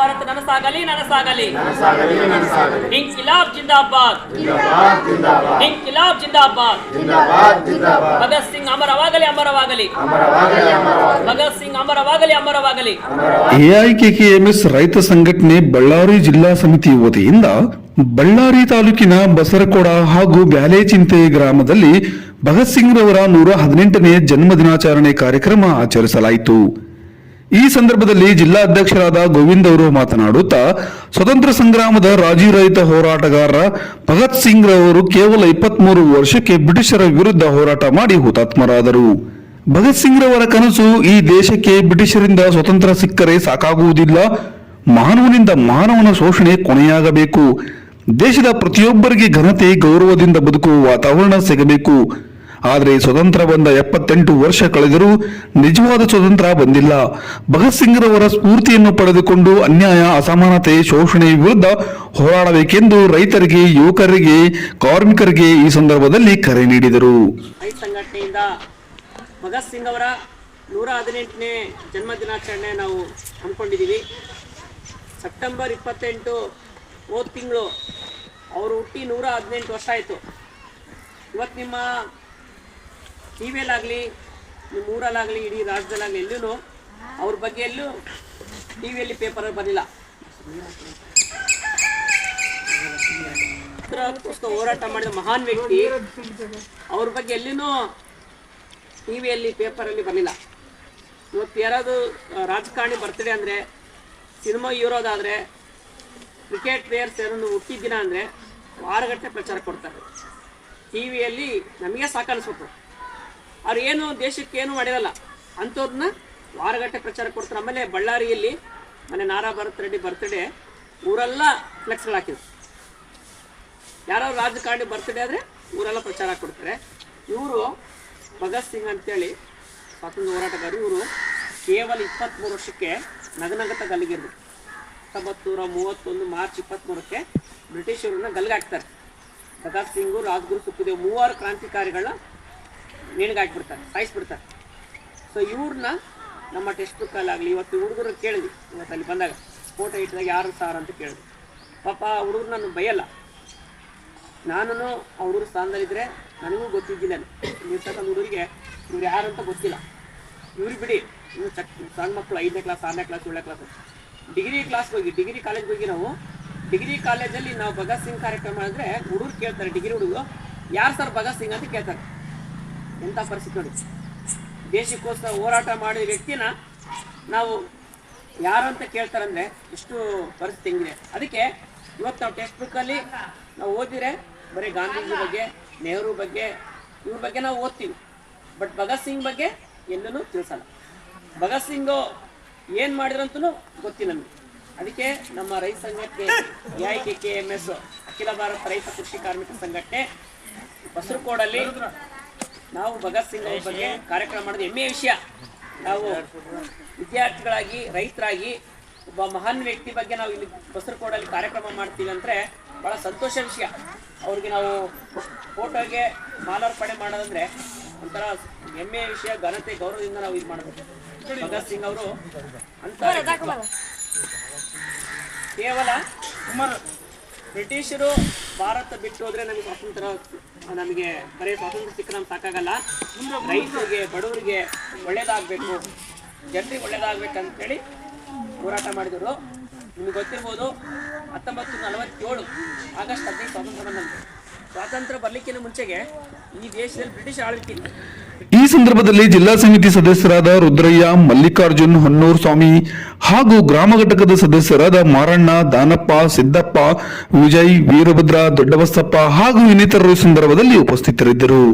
ಭಾರತ ನನಸಾಗಲಿ ನನಸಾಗಲಿ. ನನಸಾಗಲಿ ನನಸಾಗಲಿ. ಇಂಕಿಲಾಬ್ ಜಿಂದಾಬಾದ್. ಜಿಂದಾಬಾದ್ ಜಿಂದಾಬಾದ್. ಇಂಕಿಲಾಬ್ ಜಿಂದಾಬಾದ್. ಜಿಂದಾಬಾದ್ ಜಿಂದಾಬಾದ್. ಭಗತ್ ಸಿಂಗ್ ಅಮರವಾಗಲಿ ಅಮರವಾಗಲಿ. ಅಮರವಾಗಲಿ ಅಮರವಾಗಲಿ. ಭಗತ್ ಸಿಂಗ್ ಅಮರವಾಗಲಿ ಅಮರವಾಗಲಿ. ಎಐಕೆಕೆಎಂಎಸ್ ರೈತ ಸಂಘಟನೆ ಬಳ್ಳಾರಿ ಜಿಲ್ಲಾ ಸಮಿತಿ ವತಿಯಿಂದ ಬಳ್ಳಾರಿ ತಾಲೂಕಿನ ಬಸರಕೋಡ ಹಾಗೂ ಬ್ಯಾಲೆಚಿಂತೆ ಗ್ರಾಮದಲ್ಲಿ ಭಗತ್ ಸಿಂಗ್ ರವರ ನೂರ ಹದಿನೆಂಟನೇ ಜನ್ಮ ದಿನಾಚರಣೆ ಕಾರ್ಯಕ್ರಮ ಆಚರಿಸಲಾಯಿತು. ಈ ಸಂದರ್ಭದಲ್ಲಿ ಜಿಲ್ಲಾಧ್ಯಕ್ಷರಾದ ಗೋವಿಂದ್ ಅವರು ಮಾತನಾಡುತ್ತಾ, ಸ್ವತಂತ್ರ ಸಂಗ್ರಾಮದ ರಾಜೀರಹಿತ ಹೋರಾಟಗಾರ ಭಗತ್ ಸಿಂಗ್ ರವರು ಕೇವಲ ಇಪ್ಪತ್ಮೂರು ವರ್ಷಕ್ಕೆ ಬ್ರಿಟಿಷರ ವಿರುದ್ಧ ಹೋರಾಟ ಮಾಡಿ ಹುತಾತ್ಮರಾದರು. ಭಗತ್ ಸಿಂಗ್ ರವರ ಕನಸು ಈ ದೇಶಕ್ಕೆ ಬ್ರಿಟಿಷರಿಂದ ಸ್ವತಂತ್ರ ಸಿಕ್ಕರೆ ಸಾಕಾಗುವುದಿಲ್ಲ. ಮಾನವನಿಂದ ಮಾನವನ ಶೋಷಣೆ ಕೊನೆಯಾಗಬೇಕು. ದೇಶದ ಪ್ರತಿಯೊಬ್ಬರಿಗೆ ಘನತೆ, ಗೌರವದಿಂದ ಬದುಕುವ ವಾತಾವರಣ ಸಿಗಬೇಕು. ಆದರೆ ಸ್ವತಂತ್ರ ಬಂದ ಎಪ್ಪತ್ತೆಂಟು ವರ್ಷ ಕಳೆದರೂ ನಿಜವಾದ ಸ್ವತಂತ್ರ ಬಂದಿಲ್ಲ. ಭಗತ್ ಸಿಂಗ್ ರವರ ಸ್ಫೂರ್ತಿಯನ್ನು ಪಡೆದುಕೊಂಡು ಅನ್ಯಾಯ, ಅಸಮಾನತೆ, ಶೋಷಣೆ ವಿರುದ್ಧ ಹೋರಾಡಬೇಕೆಂದು ರೈತರಿಗೆ, ಯುವಕರಿಗೆ, ಕಾರ್ಮಿಕರಿಗೆ ಈ ಸಂದರ್ಭದಲ್ಲಿ ಕರೆ ನೀಡಿದರು. ಸಂಘಟನೆಯಿಂದ ಭಗತ್ ಸಿಂಗ್ ಅವರ ನೂರ ಹದಿನೆಂಟನೇ ಜನ್ಮ ನಾವು ಅಂದ್ಕೊಂಡಿದ್ದೀವಿ ಸೆಪ್ಟೆಂಬರ್ ಇಪ್ಪತ್ತೆಂಟು ಹೋದ ತಿಂಗಳು ಅವರು ಹುಟ್ಟಿ ನೂರ ಹದಿನೆಂಟು ವರ್ಷ ಆಯಿತು. ಇವತ್ತು ನಿಮ್ಮ ಟಿ ವಿಯಲ್ಲಾಗಲಿ ನಿಮ್ಮ ಊರಲ್ಲಾಗಲಿ ಇಡೀ ರಾಜ್ಯದಲ್ಲಾಗಲಿ ಎಲ್ಲೂ ಅವ್ರ ಬಗ್ಗೆ ಎಲ್ಲೂ ಟಿ ವಿಯಲ್ಲಿ ಪೇಪರಲ್ಲಿ ಬರಲಿಲ್ಲ. ಹೋರಾಟ ಮಾಡಿದ ಮಹಾನ್ ವ್ಯಕ್ತಿ ಅವ್ರ ಬಗ್ಗೆ ಎಲ್ಲಿನೂ ಟಿ ವಿಯಲ್ಲಿ ಪೇಪರಲ್ಲಿ ಬರಲಿಲ್ಲ. ಇವತ್ತು ಯಾರಾದರೂ ರಾಜಕಾರಣಿ ಬರ್ತಡೇ ಅಂದರೆ, ಸಿನಿಮಾ ಹೀರೋದಾದರೆ, ಕ್ರಿಕೆಟ್ ಪ್ಲೇಯರ್ಸ್ ಯಾರನ್ನು ಹುಟ್ಟಿದ್ದೀನ ಅಂದರೆ ವಾರಗಟ್ಟಲೆ ಪ್ರಚಾರ ಕೊಡ್ತಾರೆ. ಟಿ ವಿಯಲ್ಲಿ ನಮಗೆ ಸಾಕನ್ಸ್ಬಿಟ್ರು ಅವ್ರು ಏನು ದೇಶಕ್ಕೆ ಏನು ಮಾಡಿರಲ್ಲ ಅಂಥವ್ರನ್ನ ವಾರಗಟ್ಟೆ ಪ್ರಚಾರ ಕೊಡ್ತಾರೆ. ಆಮೇಲೆ ಬಳ್ಳಾರಿಯಲ್ಲಿ ಮನೆ ನಾರಾ ಭರತ್ ರೆಡ್ಡಿ ಬರ್ತ್ಡೇ ಊರೆಲ್ಲ ಫ್ಲೆಕ್ಸ್ಗಳು ಹಾಕಿದ್ರು. ಯಾರೋ ರಾಜಕಾರಣಿ ಬರ್ತ್ಡೇ ಆದರೆ ಊರೆಲ್ಲ ಪ್ರಚಾರ ಕೊಡ್ತಾರೆ. ಇವರು ಭಗತ್ ಸಿಂಗ್ ಅಂತೇಳಿ ಸ್ವಾತಂತ್ರ್ಯ ಹೋರಾಟಗಾರರು, ಇವರು ಕೇವಲ ಇಪ್ಪತ್ತ್ಮೂರು ವರ್ಷಕ್ಕೆ ನಗನಗತ ಗಲ್ಲಿಗಿರ್ಬೇಕು. ಹತ್ತೊಂಬತ್ತು ನೂರ ಮೂವತ್ತೊಂದು ಮಾರ್ಚ್ ಇಪ್ಪತ್ತ್ಮೂರಕ್ಕೆ ಬ್ರಿಟಿಷರನ್ನ ಗಲ್ಗಾಕ್ತಾರೆ ಭಗತ್ ಸಿಂಗು, ರಾಜ್ಗುರು ಸುಖದೇವ್ ಮೂವರು ಕ್ರಾಂತಿಕಾರಿಗಳನ್ನ ನೇಣಿಗಾಕ್ಬಿಡ್ತಾರೆ ಸಾಯಿಸ್ಬಿಡ್ತಾರೆ. ಸೊ ಇವ್ರನ್ನ ನಮ್ಮ ಟೆಕ್ಸ್ಟ್ ಬುಕ್ಕಲ್ಲಾಗಲಿ ಇವತ್ತು ಹುಡುಗರು ಕೇಳಿದ್ವಿ, ಇವತ್ತು ಅಲ್ಲಿ ಬಂದಾಗ. ಫೋಟೋ ಇಟ್ಟಿದಾಗ ಯಾರು ಸಾರ್ ಅಂತ ಕೇಳಿದ್ವಿ. ಪಾಪ ಹುಡುಗರು ನಾನು ಬೈಯಲ್ಲ. ನಾನು ಆ ಹುಡುಗರ ಸ್ಥಾನದಲ್ಲಿದ್ದರೆ ನನಗೂ ಗೊತ್ತಿದ್ದಿಲ್ಲ ಇರ್ತಕ್ಕಂಥ ಹುಡುಗರಿಗೆ ಇವ್ರು ಯಾರು ಅಂತ ಗೊತ್ತಿಲ್ಲ. ಇವ್ರು ಬಿಡಿ ಇನ್ನು ಚಕ್ ಸಣ್ಣ ಮಕ್ಕಳು ಐದನೇ ಕ್ಲಾಸ್ ಆರನೇ ಕ್ಲಾಸ್ ಏಳನೇ ಕ್ಲಾಸ್ ಡಿಗ್ರಿ ಕ್ಲಾಸ್ಗೆ ಹೋಗಿ ಡಿಗ್ರಿ ಕಾಲೇಜ್ಗೆ ಹೋಗಿ ನಾವು ಡಿಗ್ರಿ ಕಾಲೇಜಲ್ಲಿ ನಾವು ಭಗತ್ ಸಿಂಗ್ ಕಾರ್ಯಕ್ರಮ ಮಾಡಿದ್ರೆ ಹುಡುಗರು ಕೇಳ್ತಾರೆ ಡಿಗ್ರಿ ಹುಡುಗರು. ಯಾರು ಸರ್ ಭಗತ್ ಸಿಂಗ್ ಅಂತ ಕೇಳ್ತಾರೆ. ಎಂಥ ಪರಿಸ್ಥಿತಿ ನೋಡಿ. ದೇಶಕ್ಕೋಸ್ಕರ ಹೋರಾಟ ಮಾಡಿದ ವ್ಯಕ್ತಿನ ನಾವು ಯಾರು ಅಂತ ಕೇಳ್ತಾರಂದ್ರೆ ಎಷ್ಟು ಪರಿಸ್ಥಿತಿ ಹೆಂಗಿದೆ. ಅದಕ್ಕೆ ಇವತ್ತು ನಾವು ಟೆಕ್ಸ್ಟ್ ಬುಕ್ಕಲ್ಲಿ ನಾವು ಓದಿದ್ರೆ ಬರೀ ಗಾಂಧೀಜಿ ಬಗ್ಗೆ, ನೆಹರು ಬಗ್ಗೆ, ಇವ್ರ ಬಗ್ಗೆ ನಾವು ಓದ್ತೀವಿ. ಬಟ್ ಭಗತ್ ಸಿಂಗ್ ಬಗ್ಗೆ ಎಲ್ಲೂ ತಿಳಿಸಲ್ಲ. ಭಗತ್ ಸಿಂಗು ಏನು ಮಾಡಿದ್ರಂತೂ ಗೊತ್ತಿಲ್ಲ ನಮಗೆ. ಅದಕ್ಕೆ ನಮ್ಮ ರೈತ ಸಂಘಕ್ಕೆ A I K K M S, ಅಖಿಲ ಭಾರತ ರೈತ ಕೃಷಿ ಕಾರ್ಮಿಕ ಸಂಘಟನೆ, ಬಸರಕೋಡಲ್ಲಿ ನಾವು ಭಗತ್ ಸಿಂಗ್ ಅವ್ರ ಬಗ್ಗೆ ಕಾರ್ಯಕ್ರಮ ಮಾಡೋದು ಹೆಮ್ಮೆಯ ವಿಷಯ. ನಾವು ವಿದ್ಯಾರ್ಥಿಗಳಾಗಿ ರೈತರಾಗಿ ಒಬ್ಬ ಮಹಾನ್ ವ್ಯಕ್ತಿ ಬಗ್ಗೆ ನಾವು ಇಲ್ಲಿ ಬಸರಕೋಡಲ್ಲಿ ಕಾರ್ಯಕ್ರಮ ಮಾಡ್ತೀವಿ ಅಂದರೆ ಭಾಳ ಸಂತೋಷ ವಿಷಯ. ಅವ್ರಿಗೆ ನಾವು ಫೋಟೋಗೆ ಮಾಲಾರ್ಪಣೆ ಮಾಡೋದಂದ್ರೆ ಒಂಥರ ಹೆಮ್ಮೆಯ ವಿಷಯ ಘನತೆ ಗೌರವದಿಂದ ನಾವು ಇದು ಮಾಡಬೇಕು. ಭಗತ್ ಸಿಂಗ್ ಅವರು ಅಂತ ಕೇವಲ ಕೇವಲ ಬ್ರಿಟಿಷರು ಭಾರತ ಬಿಟ್ಟು ಹೋದ್ರೆ ನಮಗೆ ಸ್ವಾತಂತ್ರ್ಯ, ನಮಗೆ ಬರೀ ಸ್ವಾತಂತ್ರ್ಯ ಸಿಕ್ಕ ನಮ್ಗೆ ಸಾಕಾಗಲ್ಲ. ರೈತರಿಗೆ, ಬಡವರಿಗೆ ಒಳ್ಳೇದಾಗಬೇಕು. ಜನರಿಗೆ ಒಳ್ಳೇದಾಗಬೇಕಂತೇಳಿ ಹೋರಾಟ ಮಾಡಿದರು. ನಿಮ್ಗೆ ಗೊತ್ತಿರ್ಬೋದು, ಹತ್ತೊಂಬತ್ತು ನಲವತ್ತೇಳು ಆಗಸ್ಟ್ ಹದಿನೈದು ಸ್ವಾತಂತ್ರ್ಯ ಬಂದಂತೆ. ಸ್ವಾತಂತ್ರ್ಯ ಬರ್ಲಿಕ್ಕಿಂತ ಮುಂಚೆಗೆ ಈ ದೇಶದಲ್ಲಿ ಬ್ರಿಟಿಷ್ ಆಳ್ವಿಕೆ ಈ ಸಂದರ್ಭದಲ್ಲಿ ಜಿಲ್ಲಾ ಸಮಿತಿ ಸದಸ್ಯರಾದ ರುದ್ರಯ್ಯ, ಮಲ್ಲಿಕಾರ್ಜುನ್ ಹೊನ್ನೂರ್ ಸ್ವಾಮಿ ಹಾಗೂ ಗ್ರಾಮ ಘಟಕದ ಸದಸ್ಯರಾದ ಮಾರಣ್ಣ, ದಾನಪ್ಪ, ಸಿದ್ದಪ್ಪ, ವಿಜಯ್, ವೀರಭದ್ರ ದೊಡ್ಡಬಸ್ತಪ್ಪ ಹಾಗೂ ಇನ್ನಿತರರು ಸಂದರ್ಭದಲ್ಲಿ ಉಪಸ್ಥಿತರಿದ್ದರು.